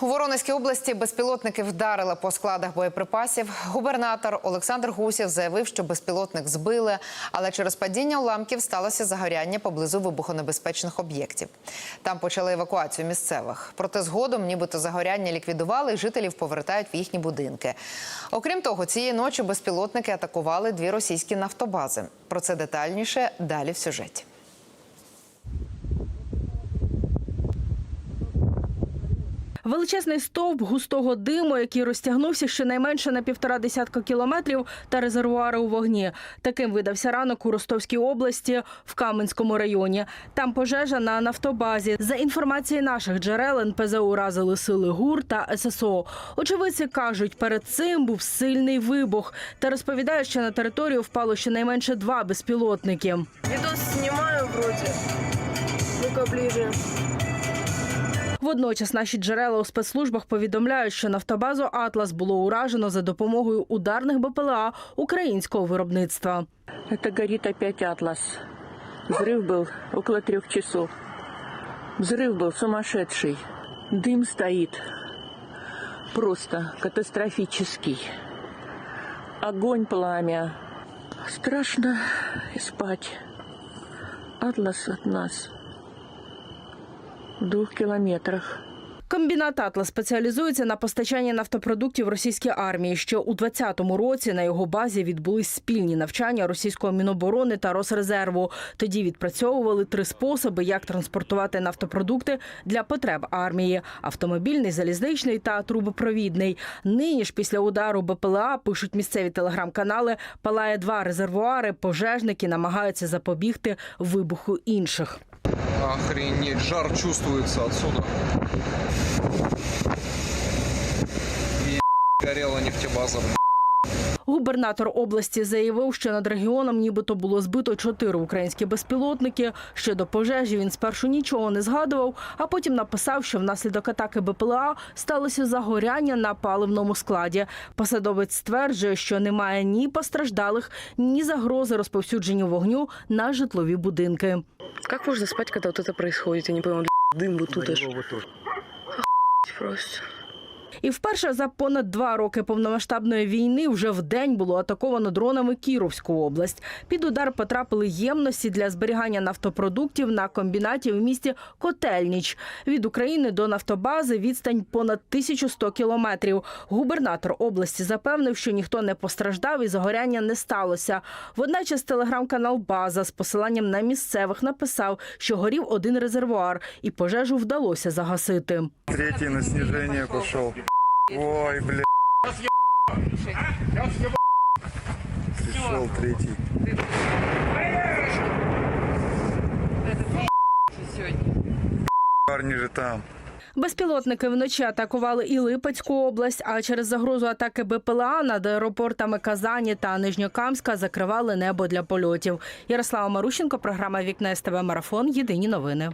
У Воронезькій області безпілотники вдарили по складах боєприпасів. Губернатор Олександр Гусєв заявив, що безпілотник збили, але через падіння уламків сталося загоряння поблизу вибухонебезпечних об'єктів. Там почали евакуацію місцевих. Проте згодом, нібито загоряння ліквідували, і жителів повертають в їхні будинки. Окрім того, цієї ночі безпілотники атакували дві російські нафтобази. Про це детальніше далі в сюжеті. Величезний стовп густого диму, який розтягнувся щонайменше на півтора десятка кілометрів, та резервуари у вогні. Таким видався ранок у Ростовській області в Каменському районі. Там пожежа на нафтобазі. За інформацією наших джерел, НПЗ уразили сили ГУР та ССО. Очевидці кажуть, перед цим був сильний вибух та розповідають, що на територію впало щонайменше два безпілотники. Видос снимаю вроде. Ну-ка ближе. Водночас наші джерела у спецслужбах повідомляють, що нафтобазу Атлас було уражено за допомогою ударних БПЛА українського виробництва. Это горит опять «Атлас». Взрыв был около трех часов. Взрыв был сумасшедший. Дым стоит. Просто катастрофический. Огонь, пламя. Страшно спать. «Атлас» от нас в двух километрах. Комбінат Атлас спеціалізується на постачанні нафтопродуктів російській армії. Що у 2020 році на його базі відбулись спільні навчання російського міноборони та Росрезерву. Тоді відпрацьовували три способи, як транспортувати нафтопродукти для потреб армії: автомобільний, залізничний та трубопровідний. Нині ж після удару БПЛА пишуть місцеві телеграм-канали. Палає два резервуари. Пожежники намагаються запобігти вибуху інших. Охренеть, жар чувствуется отсюда. И горела нефтебаза. Губернатор області заявив, що над регіоном нібито було збито чотири українські безпілотники. Щодо пожежі він спершу нічого не згадував, а потім написав, що внаслідок атаки БПЛА сталося загоряння на паливному складі. Посадовець стверджує, що немає ні постраждалих, ні загрози розповсюдженню вогню на житлові будинки. Как можно спать, когда вот это происходит? Я не понимаю, дым вот тут аж. Просто. І вперше за понад два роки повномасштабної війни вже в день було атаковано дронами Кіровську область. Під удар потрапили ємності для зберігання нафтопродуктів на комбінаті в місті Котельніч. Від України до нафтобази відстань понад 1100 кілометрів. Губернатор області запевнив, що ніхто не постраждав і загоряння не сталося. Водночас телеграм-канал База з посиланням на місцевих написав, що горів один резервуар, і пожежу вдалося загасити. Третий на снижение пошел. Ой, бля. Пришел третий. Парни же там. Безпілотники вночі атакували і Липецьку область, а через загрозу атаки БПЛА над аеропортами Казані та Нижньокамська закривали небо для польотів. Ярослава Марущенко, програма Вікне СТВ Марафон. Єдині новини.